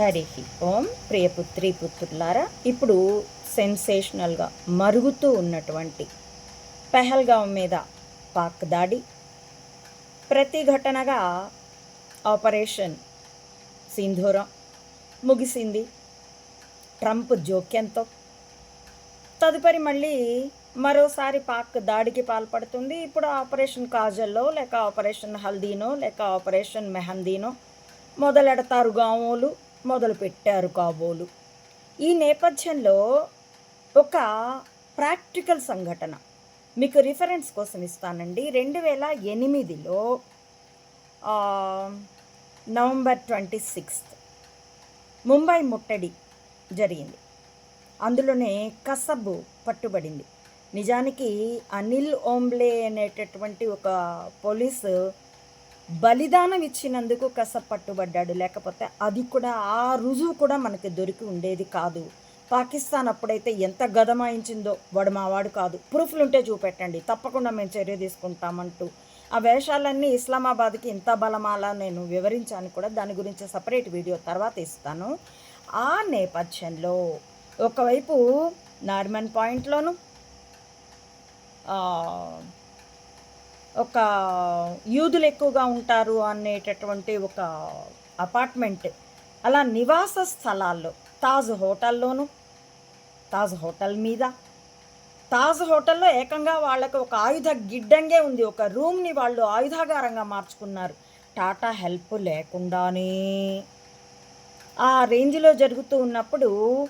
హరి ఓం ప్రియపుత్రి పుత్రులారా ఇప్పుడు సెన్సేషనల్గా మరుగుతూ ఉన్నటువంటి పెహల్గాం మీద పాక్ దాడి. ప్రతిఘటనగా ఆపరేషన్ సింధూరం ముగిసింది. ట్రంప్ జోక్యంతో. తదుపరి మళ్ళీ మరోసారి పాక్ దాడికి పాల్పడుతుంది. ఇప్పుడు ఆపరేషన్ కాజల్లో లేక ఆపరేషన్ హల్దీనో లేక ఆపరేషన్ మెహందీనో మొదలెడతారు గామోలు. మొదలుపెట్టారు కాబోలు. ఈ నేపథ్యంలో ఒక ప్రాక్టికల్ సంఘటన మీకు రిఫరెన్స్ కోసం ఇస్తానండి. రెండు వేల ఎనిమిదిలో నవంబర్ ట్వంటీ సిక్స్త్ ముంబై ముట్టడి జరిగింది. అందులోనే కసబ్ పట్టుబడింది. నిజానికి అనిల్ ఓంబ్లే అనేటటువంటి ఒక పోలీసు బలిదానం ఇచ్చినందుకు కసబ్ పట్టుబడ్డాడు. లేకపోతే అది కూడా ఆ రుజువు కూడా మనకి దొరికి ఉండేది కాదు. పాకిస్తాన్ అప్పుడైతే ఎంత గదమాయించిందో వాడు మావాడు కాదు. ప్రూఫ్లు ఉంటే చూపెట్టండి. తప్పకుండా మేము చర్య తీసుకుంటామంటూ. ఆ వేషాలన్నీ ఇస్లామాబాద్కి ఇంత బలమాలా నేను వివరించాను కూడా. దాని గురించి సపరేట్ వీడియో తర్వాత ఇస్తాను. ఆ నేపథ్యంలో ఒకవైపు నార్మన్ పాయింట్లోను ఒక యూదులు ఎక్కువగా ఉంటారు అనేటటువంటి ఒక అపార్ట్మెంట్. అలా నివాస స్థలాల్లో తాజ్ హోటల్లోను తాజ్ హోటల్ మీద తాజ్ హోటల్లో ఏకంగా వాళ్ళకి ఒక ఆయుధ గిడ్డంగే ఉంది. ఒక రూమ్ని వాళ్ళు ఆయుధాగారంగా మార్చుకున్నారు. టాటా హెల్ప్ లేకుండానే. ఆ రేంజ్లో జరుగుతూ ఉన్నప్పుడు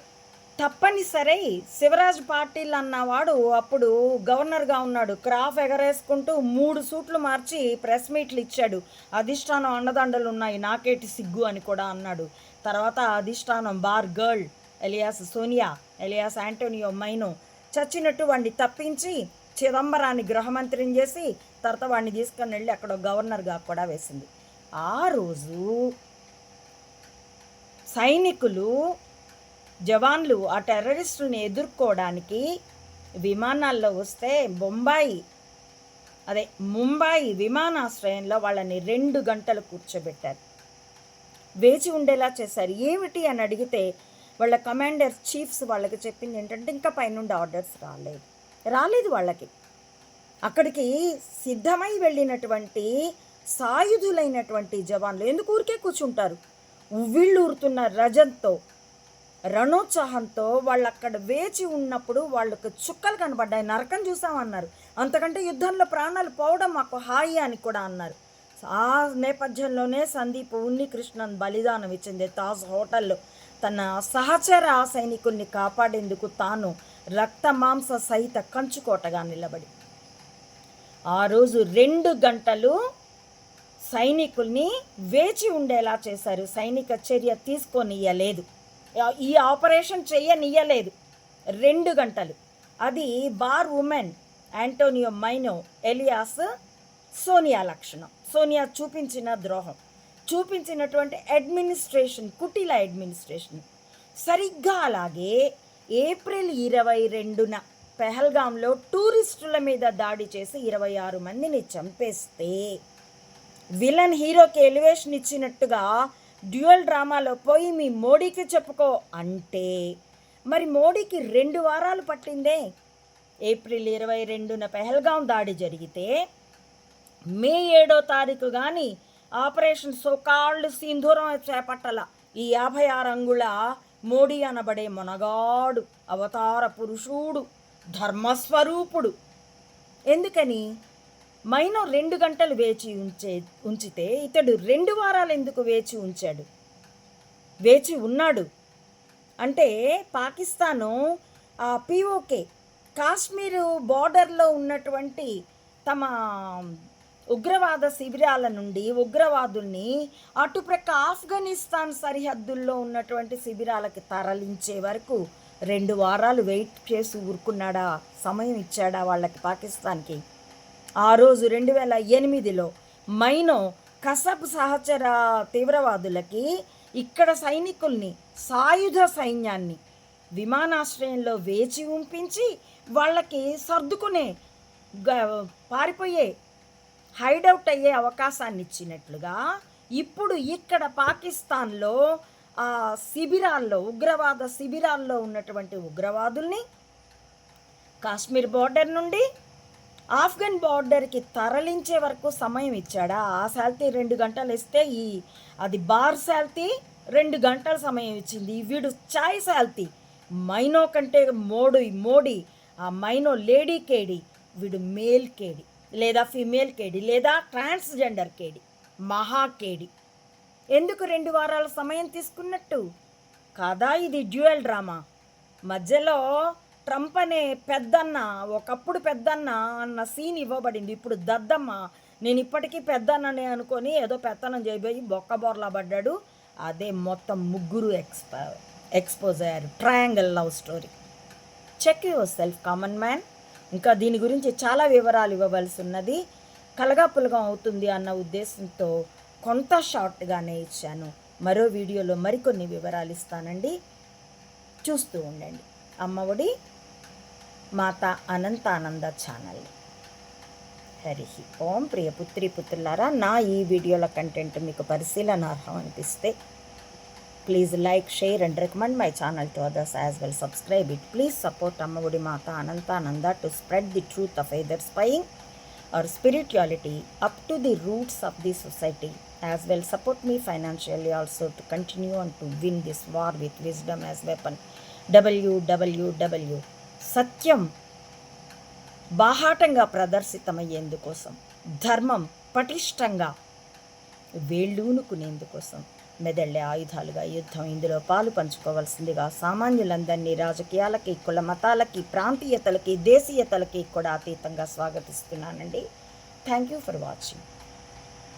తప్పనిసరి శివరాజ్ పాటిల్ అన్నవాడు అప్పుడు గవర్నర్గా ఉన్నాడు. క్రాఫ్ ఎగరేసుకుంటూ మూడు సూట్లు మార్చి ప్రెస్ మీట్లు ఇచ్చాడు. అధిష్టానం అండదండలు ఉన్నాయి. నాకేటి సిగ్గు అని కూడా అన్నాడు. తర్వాత అధిష్టానం bar girl alias Sonia alias Antonio Maino చచ్చినట్టు వాడిని తప్పించి చిదంబరాన్ని గృహమంత్రిని చేసి తర్వాత వాడిని తీసుకొని వెళ్ళి అక్కడ గవర్నర్గా కూడా వేసింది. ఆ రోజు సైనికులు జవాన్లు ఆ టెర్రరిస్టుని ఎదుర్కోవడానికి విమానాల్లో వస్తే బొంబాయి అదే ముంబాయి విమానాశ్రయంలో వాళ్ళని రెండు గంటలు కూర్చోబెట్టారు. వేచి ఉండేలా చేశారు. ఏమిటి అని అడిగితే వాళ్ళ కమాండర్ చీఫ్స్ వాళ్ళకి చెప్పింది ఏంటంటే ఇంకా పైనుండి ఆర్డర్స్ రాలేదు. రాలేదు వాళ్ళకి. అక్కడికి సిద్ధమై వెళ్ళినటువంటి సాయుధులైనటువంటి జవాన్లు ఎందుకు ఊరికే కూర్చుంటారు? ఉవ్విళ్ళూరుతున్న రజంతో రణోత్సాహంతో వాళ్ళు అక్కడ వేచి ఉన్నప్పుడు వాళ్ళకి చుక్కలు కనబడ్డాయి. నరకం చూసామన్నారు అంతకంటే యుద్ధంలో ప్రాణాలు పోవడం మాకు హాయి అని కూడా అన్నారు. ఆ నేపథ్యంలోనే సందీప్ ఉన్ని కృష్ణన్ బలిదానం ఇచ్చింది. తాజ్ హోటల్లో తన సహచర సైనికుల్ని కాపాడేందుకు తాను రక్త మాంస సహిత కంచుకోటగా నిలబడి ఆ రోజు రెండు గంటలు సైనికుల్ని వేచి ఉండేలా చేశారు. సైనిక చర్య తీసుకొనియలేదు ఈ ఆపరేషన్ చెయ్యనియ్యలేదు రెండు గంటలు. అది bar women Antonio Maino alias Sonia లక్షణం. సోనియా చూపించిన ద్రోహం. చూపించినటువంటి అడ్మినిస్ట్రేషన్ కుటిల అడ్మినిస్ట్రేషన్. సరిగ్గా అలాగే ఏప్రిల్ ఇరవై రెండున పెహల్గాంలో టూరిస్టుల మీద దాడి చేసి ఇరవై ఆరు మందిని చంపేస్తే విలన్ హీరోకి ఎలివేషన్ ఇచ్చినట్టుగా డ్యూయల్ డ్రామాలో పోయి మీ మోడీకి చెప్పుకో అంటే. మరి మోడీకి రెండు వారాలు పట్టిందే. ఏప్రిల్ ఇరవై రెండున పెహల్గాం దాడి జరిగితే మే ఏడో తారీఖు కానీ ఆపరేషన్ సోకాళ్ళు సింధూరం చేపట్టల. ఈ యాభై ఆరు అంగుళ మోడీ అనబడే మొనగాడు అవతార పురుషుడు ధర్మస్వరూపుడు. ఎందుకని? మైనో రెండు గంటలు వేచి ఉంచే ఉంచితే ఇతడు రెండు వారాలు ఎందుకు వేచి ఉంచాడు? వేచి ఉన్నాడు. అంటే పాకిస్తాను పిఓకే కాశ్మీరు బార్డర్లో ఉన్నటువంటి తమ ఉగ్రవాద శిబిరాల నుండి ఉగ్రవాదుల్ని అటుప్రక్క ఆఫ్ఘనిస్తాన్ సరిహద్దుల్లో ఉన్నటువంటి శిబిరాలకి తరలించే వరకు రెండు వారాలు వెయిట్ చేసి ఊరుకున్నాడా? సమయం ఇచ్చాడా వాళ్ళకి పాకిస్తాన్కి? ఆ రోజు రెండు వేల ఎనిమిదిలో మైనో కసబ్ సహచర తీవ్రవాదులకి ఇక్కడ సైనికుల్ని సాయుధ సైన్యాన్ని విమానాశ్రయంలో వేచి ఉంపించి వాళ్ళకి సర్దుకునే గ- పారిపోయే హైడౌట్ అయ్యే అవకాశాన్ని ఇచ్చినట్లుగా ఇప్పుడు ఇక్కడ పాకిస్తాన్లో ఆ శిబిరాల్లో ఉగ్రవాద శిబిరాల్లో ఉన్నటువంటి ఉగ్రవాదుల్ని కాశ్మీర్ బార్డర్ నుండి ఆఫ్ఘన్ బార్డర్కి తరలించే వరకు సమయం ఇచ్చాడా? ఆ శాల్తీ రెండు గంటలు ఇస్తే ఈ అది బార్ శాల్తీ రెండు గంటల సమయం ఇచ్చింది. వీడు చాయ్ శాల్తీ మైనో కంటే మోడి మోడీ. ఆ మైనో లేడీ కేడి. వీడు మేల్ కేడి. లేదా ఫిమేల్ కేడి. లేదా ట్రాన్స్జెండర్ కేడి. మహా కేడి. ఎందుకు రెండు వారాల సమయం తీసుకున్నట్టు? కదా ఇది డ్యూయల్ డ్రామా. మధ్యలో ట్రంప్ అనే పెద్దన్న ఒకప్పుడు పెద్దన్న అన్న సీన్ ఇవ్వబడింది. ఇప్పుడు దద్దమ్మ నేను ఇప్పటికీ పెద్దన్ననే అనుకొని ఏదో పెత్తనం చేయబోయి బొక్క బోర్లా పడ్డాడు. అదే మొత్తం ముగ్గురు ఎక్స్ప ఎక్స్పోజ్ అయ్యారు. Triangle love story. Check yourself common man ఇంకా దీని గురించి చాలా వివరాలు ఇవ్వవలసి ఉన్నది కలగాపులగం అవుతుంది అన్న ఉద్దేశంతో కొంత షార్ట్గానే ఇచ్చాను. మరో వీడియోలో మరికొన్ని వివరాలు ఇస్తానండి. చూస్తూ ఉండండి. అమ్మఒడి మాతా అనంతానంద ఛానల్. హరి ఓం ప్రియ పుత్రి పుత్రులారా నా ఈ వీడియోల కంటెంట్ మీకు పరిశీలనార్హం అనిపిస్తే please like share and recommend my channel to others as well. Subscribe it. Please support Ammaodi Mata Anantananda to spread the truth of either spying or spirituality up to the roots of the society. As well support me financially also to continue and to win this war with wisdom as weapon. WWW సత్యం బాహాటంగా ప్రదర్శితమయ్యేందుకోసం ధర్మం పటిష్టంగా వేళ్ళూనుకునేందుకోసం మెదళ్ళే ఆయుధాలుగా యుద్ధం ఇందులో పాలు పంచుకోవాల్సిందిగా సామాన్యులందరినీ రాజకీయాలకి కుల మతాలకి ప్రాంతీయతలకి దేశీయతలకి కూడా అతీతంగా స్వాగతిస్తున్నానండి. Thank you for watching